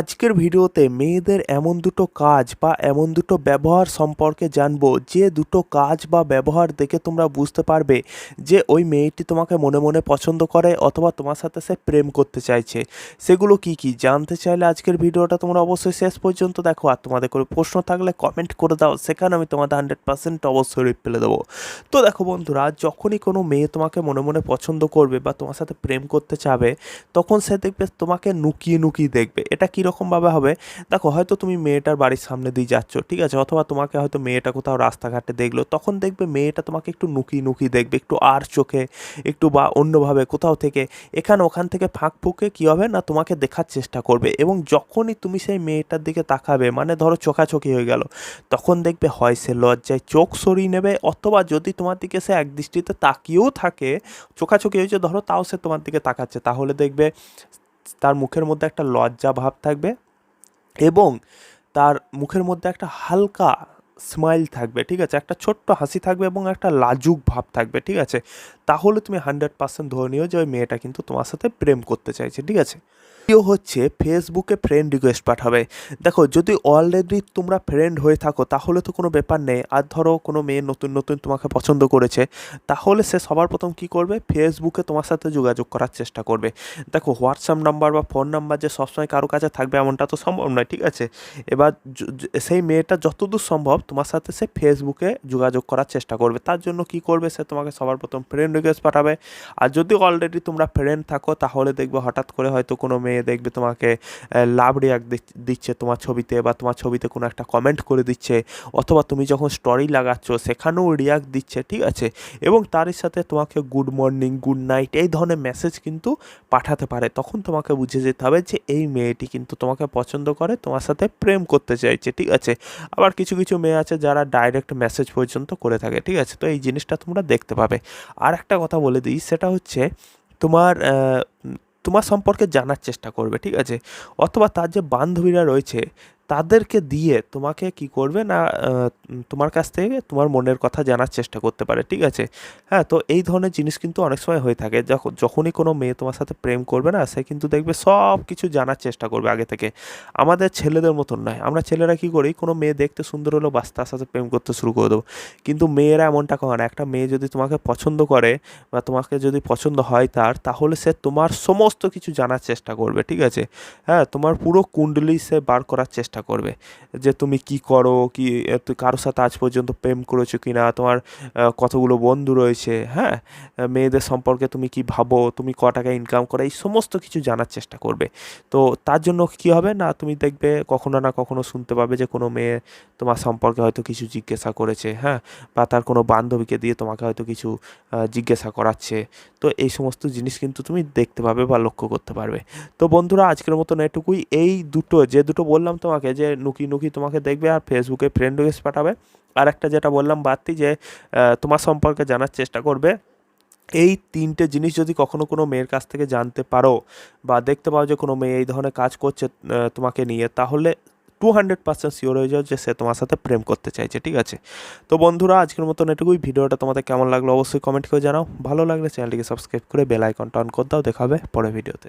আজকের ভিডিওতে মেয়েদের এমন দুটো কাজ বা এমন দুটো ব্যবহার সম্পর্কে জানব, যে দুটো কাজ বা ব্যবহার দেখে তোমরা বুঝতে পারবে যে ওই মেয়েটি তোমাকে মনে মনে পছন্দ করে অথবা তোমার সাথে সে প্রেম করতে চাইছে। সেগুলো কি কি? জানতে চাইলে আজকের ভিডিওটা তোমরা অবশ্যই শেষ পর্যন্ত দেখো আর তোমাদের কোনো প্রশ্ন থাকলে কমেন্ট করে দাও, সেখানে আমি তোমাদের হান্ড্রেড পার্সেন্ট অবশ্যই রিপ্লে দেবো। তো দেখো বন্ধুরা, যখনই কোনো মেয়ে তোমাকে মনে মনে পছন্দ করবে বা তোমার সাথে প্রেম করতে চাবে, তখন সে দেখবে তোমাকে নুকিয়ে নুকিয়ে দেখবে। এটা কীরকমভাবে হবে? দেখো, হয়তো তুমি মেয়েটার বাড়ির সামনে দিয়ে যাচ্ছ, ঠিক আছে? অথবা তোমাকে হয়তো মেয়েটা কোথাও রাস্তাঘাটে দেখল, তখন দেখবে মেয়েটা তোমাকে একটু নুকিয়ে নুকিয়ে দেখবে, একটু আর চোখে, একটু বা অন্যভাবে কোথাও থেকে, এখানে ওখান থেকে ফাঁক ফুঁকে কী হবে না তোমাকে দেখার চেষ্টা করবে। এবং যখনই তুমি সেই মেয়েটার দিকে তাকাবে মানে ধরো চোখাচোখি হয়ে গেল, তখন দেখবে হয় সে লজ্জায় চোখ সরিয়ে নেবে, অথবা যদি তোমার দিকে সে এক দৃষ্টিতে তাকিয়েও থাকে, চোখাচোখি হয়েছে, ধরো তাও সে তোমার দিকে তাকাচ্ছে, তাহলে দেখবে তার মুখের মধ্যে একটা লজ্জা ভাব থাকবে এবং তার মুখের মধ্যে একটা হালকা স্মাইল থাকবে, ঠিক আছে? একটা ছোট্ট হাসি থাকবে এবং একটা লাজুক ভাব থাকবে, ঠিক আছে? তাহলে তুমি হান্ড্রেড পার্সেন্ট ধরে নিও যে ওই মেয়েটা কিন্তু তোমার সাথে প্রেম করতে চাইছে, ঠিক আছে? দ্বিতীয় হচ্ছে ফেসবুকে ফ্রেন্ড রিকোয়েস্ট পাঠাবে। দেখো, যদি অলরেডি তোমরা ফ্রেন্ড হয়ে থাকো, তাহলে তো কোনো ব্যাপার নেই। আর ধরো কোনো মেয়ে নতুন নতুন তোমাকে পছন্দ করেছে, তাহলে সে সবার প্রথম কি করবে? ফেসবুকে তোমার সাথে যোগাযোগ করার চেষ্টা করবে। দেখো হোয়াটসঅ্যাপ নাম্বার বা ফোন নাম্বার যে সবসময় কারও কাছে থাকবে এমনটা তো সম্ভব নয়, ঠিক আছে? এবার সেই মেয়েটা যতদূর সম্ভব তোমার সাথে সে ফেসবুকে যোগাযোগ করার চেষ্টা করবে। তার জন্য কি করবে? সে তোমাকে সবার প্রথম ফ্রেন্ড রিকোয়েস্ট পাঠাবে। আর যদি অলরেডি তোমরা ফ্রেন্ড থাকো, তাহলে দেখবে হঠাৎ করে হয়তো কোনো মেয়ে দেখবে তোমাকে লাভ রিয়াক্ট দিচ্ছে তোমার ছবিতে বা তোমার ছবিতে কোনো একটা কমেন্ট করে দিচ্ছে। অথবা তুমি যখন স্টোরি লাগাচ্ছ, সেখানেও রিয়াক্ট দিচ্ছে, ঠিক আছে? এবং তারই সাথে তোমাকে গুড মর্নিং গুড নাইট এই ধরনের মেসেজ কিন্তু পাঠাতে পারে। তখন তোমাকে বুঝে যেতে হবে যে এই মেয়েটি কিন্তু তোমাকে পছন্দ করে, তোমার সাথে প্রেম করতে চাইছে, ঠিক আছে? আবার কিছু কিছু মেয়ে আছে যারা ডাইরেক্ট মেসেজ পর্যন্ত করে থাকে, ঠিক আছে? তো এই জিনিসটা তোমরা দেখতে পাবে। আর একটা কথা বলে দিই, সেটা হচ্ছে তোমার তোমার সম্পর্কে জানার চেষ্টা করবে, ঠিক আছে? অথবা তার যে বান্ধবীরা রয়েছে তাদেরকে দিয়ে তোমাকে কি করবে না তোমার কাছ থেকে তোমার মনের কথা জানার চেষ্টা করতে পারে, ঠিক আছে? হ্যাঁ তো এই ধরনের জিনিস কিন্তু অনেক সময় হয়ে থাকে। যখন যখনই কোনো মেয়ে তোমার সাথে প্রেম করবে না, সে কিন্তু দেখবে সব কিছু জানার চেষ্টা করবে আগে থেকে। আমাদের ছেলেদের মতন নয়। আমরা ছেলেরা কি করি, কোনো মেয়ে দেখতে সুন্দর হলো বাস, তার সাথে প্রেম করতে শুরু করে দেবো। কিন্তু মেয়েরা এমনটা করে না। একটা মেয়ে যদি তোমাকে পছন্দ করে বা তোমাকে যদি পছন্দ হয় তার, তাহলে সে তোমার সমস্ত কিছু জানার চেষ্টা করবে, ঠিক আছে? হ্যাঁ তোমার পুরো কুণ্ডলি সে বার করার চেষ্টা করবে যে তুমি কি করো, কি কারোর সাথে আজ পর্যন্ত প্রেম করেছ কি না তোমার কতগুলো বন্ধু রয়েছে হ্যাঁ? মেয়েদের সম্পর্কে তুমি কি ভাবো, তুমি ক টাকা ইনকাম করো, এই সমস্ত কিছু জানার চেষ্টা করবে। তো তার জন্য কি হবে না, তুমি দেখবে কখনো না কখনো শুনতে পাবে যে কোনো মেয়ে তোমার সম্পর্কে হয়তো কিছু জিজ্ঞাসা করেছে হ্যাঁ? বা তার কোনো বান্ধবীকে দিয়ে তোমাকে হয়তো কিছু জিজ্ঞাসা করাচ্ছে। তো এই সমস্ত জিনিস কিন্তু তুমি দেখতে পাবে বা লক্ষ্য করতে পারবে। তো বন্ধুরা, আজকের মতন এটুকুই। এই দুটো, যে দুটো বললাম তোমাকে যে নুকি নুকি তোমাকে দেখবে আর ফেসবুকে ফ্রেন্ড রিকোয়েস্ট পাঠাবে। আর একটা যেটা বললাম বাড়তি যে তোমার সম্পর্কে জানার চেষ্টা করবে। এই তিনটে জিনিস যদি কখনো কোনো মেয়ের কাছ থেকে জানতে পারো বা দেখতে পাও যে কোনো মেয়ে এই ধরনের কাজ করছে তোমাকে নিয়ে, তাহলে টু হান্ড্রেড পার্সেন্ট শিওর হয়ে যাও যে সে তোমার সাথে প্রেম করতে চাইছে, ঠিক আছে? তো বন্ধুরা, আজকের মতন এটুকুই। ভিডিওটা তোমাদের কেমন লাগল অবশ্যই কমেন্ট করে জানাও। ভালো লাগলে চ্যানেলটিকে সাবস্ক্রাইব করে বেল আইকনটা অন করে দাও। দেখাবে পরে ভিডিওতে